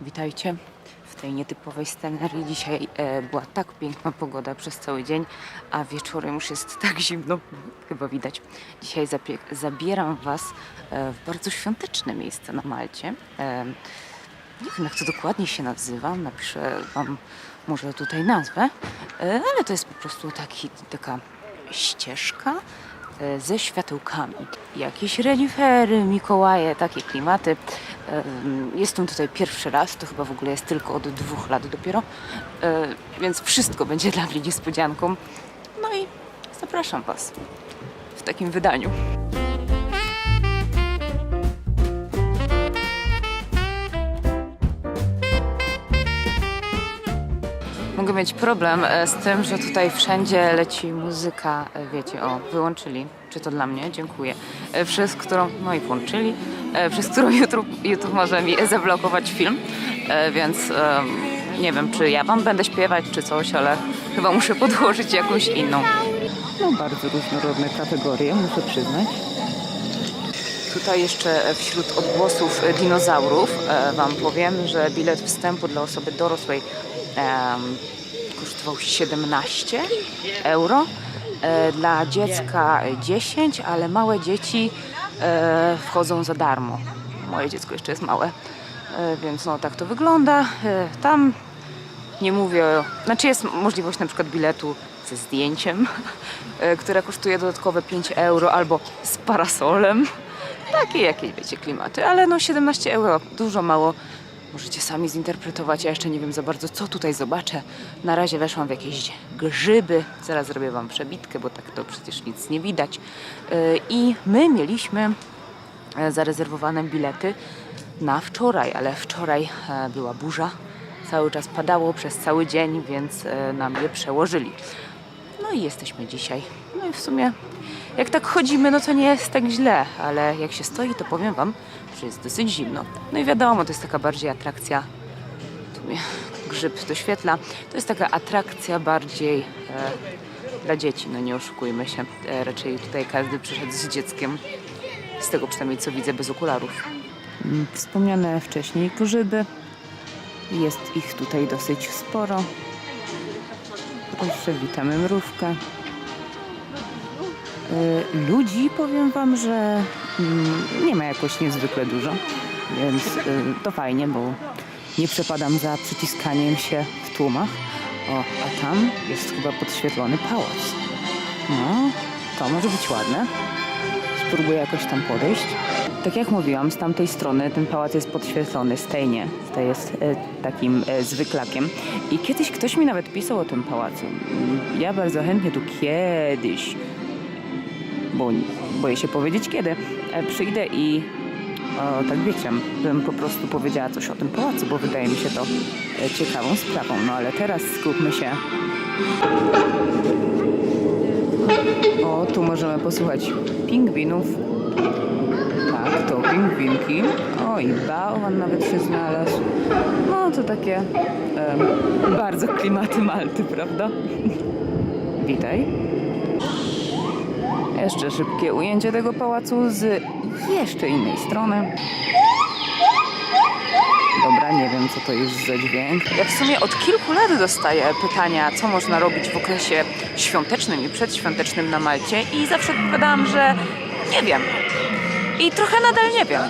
Witajcie w tej nietypowej scenerii. Dzisiaj e, była tak piękna pogoda przez cały dzień, a wieczorem już jest tak zimno, chyba widać. Dzisiaj zabieram Was e, w bardzo świąteczne miejsce na Malcie. E, nie wiem, jak to dokładnie się nazywa, napiszę Wam może tutaj nazwę, e, ale to jest po prostu taki, taka ścieżka ze światełkami. Jakieś renifery, Mikołaje, takie klimaty. Em, Jestem tutaj pierwszy raz, to chyba w ogóle jest tylko od dwóch lat dopiero, e, więc wszystko będzie dla mnie niespodzianką. No i zapraszam Was w takim wydaniu. Mogę mieć problem e, z tym, że tutaj wszędzie leci muzyka, e, wiecie, o, wyłączyli, czy to dla mnie, dziękuję, e, przez którą, no i włączyli, przez którą YouTube, YouTube może mi zablokować film, więc nie wiem, czy ja wam będę śpiewać, czy coś, ale chyba muszę podłożyć jakąś inną. No bardzo różnorodne kategorie, muszę przyznać. Tutaj jeszcze wśród odgłosów dinozaurów Wam powiem, że bilet wstępu dla osoby dorosłej kosztował 17 euro. E, Dla dziecka 10, ale małe dzieci e, wchodzą za darmo. Moje dziecko jeszcze jest małe, e, więc no tak to wygląda. Tam nie mówię, znaczy jest możliwość na przykład biletu ze zdjęciem, które kosztuje dodatkowe 5 euro albo z parasolem. Takie jakieś wiecie klimaty, ale no 17 euro, dużo mało. Możecie sami zinterpretować, ja jeszcze nie wiem za bardzo co tutaj zobaczę. Na razie weszłam w jakieś grzyby, zaraz zrobię wam przebitkę, bo tak to przecież nic nie widać. E, I my mieliśmy e, zarezerwowane bilety na wczoraj, ale wczoraj e, była burza. Cały czas padało przez cały dzień, więc nam je przełożyli. No i jesteśmy dzisiaj. No i w sumie jak tak chodzimy, no to nie jest tak źle, ale jak się stoi, to powiem wam, że jest dosyć zimno. No i wiadomo, to jest taka bardziej atrakcja. Tu mnie grzyb doświetla. To jest taka atrakcja bardziej e, dla dzieci, no nie oszukujmy się. E, raczej tutaj każdy przyszedł z dzieckiem. Z tego przynajmniej co widzę bez okularów. Mm, Wspomniane wcześniej grzyby. Jest ich tutaj dosyć sporo. Proszę, witamy mrówkę. Y, Ludzi powiem Wam, że mm, nie ma jakoś niezwykle dużo, więc y, to fajnie, bo nie przepadam za przyciskaniem się w tłumach. O, a tam jest chyba podświetlony pałac. No, to może być ładne. Spróbuję jakoś tam podejść. Tak jak mówiłam, z tamtej strony ten pałac jest podświetlony, z tej nie. To jest e, takim e, zwyklakiem. I kiedyś ktoś mi nawet pisał o tym pałacu. Mm, Ja bardzo chętnie tu kiedyś, bo boję się powiedzieć kiedy, e, przyjdę i o, tak wiecie, bym po prostu powiedziała coś o tym pałacu, bo wydaje mi się to e, ciekawą sprawą. No ale teraz skupmy się o, tu możemy posłuchać pingwinów. Tak, to pingwinki. O, i bałwan nawet się znalazł. No, to takie em, bardzo klimaty Malty, prawda? Witaj. Jeszcze szybkie ujęcie tego pałacu z jeszcze innej strony. Dobra, nie wiem co to jest za dźwięk. Ja w sumie od kilku lat dostaję pytania, co można robić w okresie świątecznym i przedświątecznym na Malcie i zawsze odpowiadałam, że nie wiem. I trochę nadal nie wiem.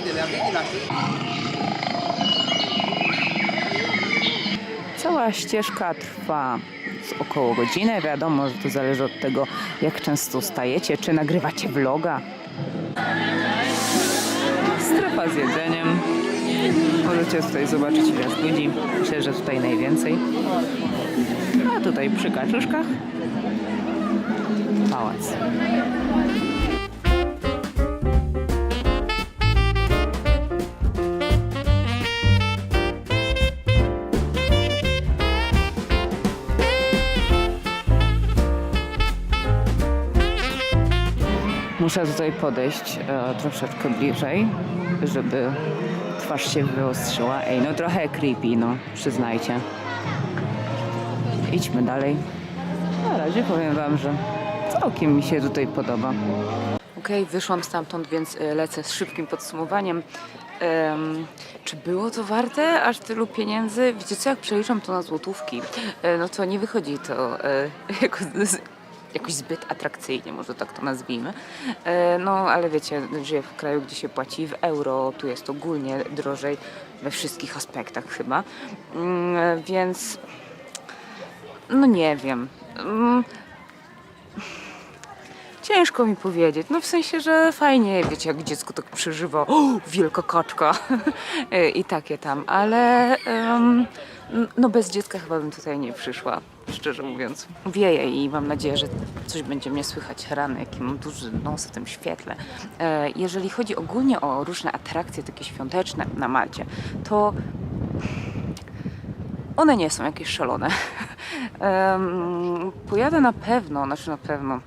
Cała ścieżka trwa z około godziny. Wiadomo, że to zależy od tego, jak często stajecie, czy nagrywacie vloga. Strefa z jedzeniem. Możecie tutaj zobaczyć ile ludzi. Myślę, że tutaj najwięcej. A tutaj przy kaczuszkach pałac. Muszę tutaj podejść e, troszeczkę bliżej, żeby twarz się wyostrzyła. Ej, no trochę creepy, no, przyznajcie. Idźmy dalej. Na razie powiem wam, że całkiem mi się tutaj podoba. Okej, wyszłam stamtąd, więc e, lecę z szybkim podsumowaniem. Em, Czy było to warte aż tylu pieniędzy? Wiecie co, jak przeliczam to na złotówki, e, no to nie wychodzi to e, jako, jakoś zbyt atrakcyjnie, może tak to nazwijmy. E, No ale wiecie, żyję w kraju, gdzie się płaci w euro, tu jest ogólnie drożej we wszystkich aspektach chyba. Mm, e, Więc no nie wiem. Ciężko mi powiedzieć. No w sensie, że fajnie, wiecie, jak dziecko tak przeżywa. O, wielka kaczka. I takie tam, ale em, no bez dziecka chyba bym tutaj nie przyszła, szczerze mówiąc. Wieje i mam nadzieję, że coś będzie mnie słychać rany, jaki mam duży nos w tym świetle. E, Jeżeli chodzi ogólnie o różne atrakcje takie świąteczne na Malcie, to one nie są jakieś szalone. Em, Pojadę na pewno, znaczy na pewno,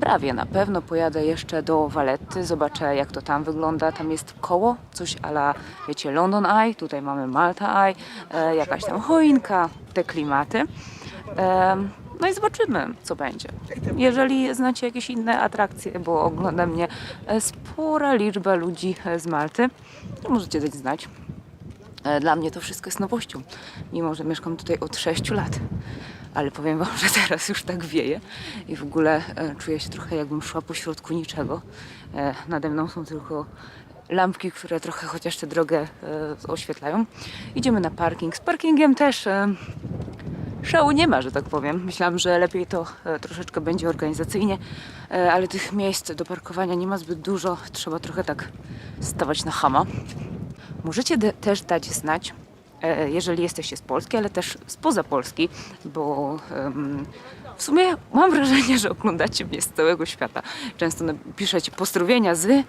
prawie na pewno pojadę jeszcze do Valetty, zobaczę jak to tam wygląda. Tam jest koło, coś ala, wiecie, London Eye, tutaj mamy Malta Eye, e, jakaś tam choinka, te klimaty. Em, No i zobaczymy, co będzie. Jeżeli znacie jakieś inne atrakcje, bo ogląda mnie e, spora liczba ludzi e, z Malty, to możecie dać znać. E, Dla mnie to wszystko jest nowością, mimo że mieszkam tutaj od 6 lat. Ale powiem Wam, że teraz już tak wieje i w ogóle e, czuję się trochę jakbym szła po środku niczego. E, Nade mną są tylko lampki, które trochę chociaż tę drogę e, oświetlają. Idziemy na parking. Z parkingiem też szału nie ma, że tak powiem. Myślałam, że lepiej to troszeczkę będzie organizacyjnie, ale tych miejsc do parkowania nie ma zbyt dużo. Trzeba trochę tak stawać na hama. Możecie też dać znać, jeżeli jesteście z Polski, ale też spoza Polski, bo w sumie mam wrażenie, że oglądacie mnie z całego świata. Często piszecie pozdrowienia z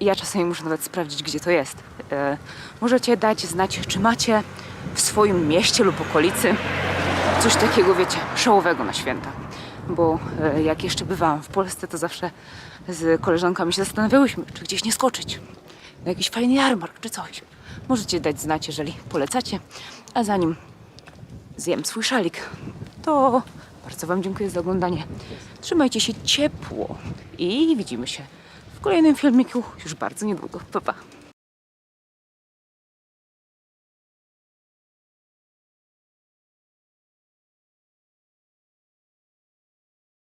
ja czasami muszę nawet sprawdzić, gdzie to jest. E, Możecie dać znać, czy macie w swoim mieście lub okolicy coś takiego, wiecie, szałowego na święta. Bo e, jak jeszcze bywałam w Polsce, to zawsze z koleżankami się zastanawiałyśmy, czy gdzieś nie skoczyć. Na jakiś fajny jarmark czy coś. Możecie dać znać, jeżeli polecacie. A zanim zjem swój szalik, to bardzo Wam dziękuję za oglądanie. Trzymajcie się ciepło i widzimy się w kolejnym filmiku już bardzo niedługo. Pa, pa.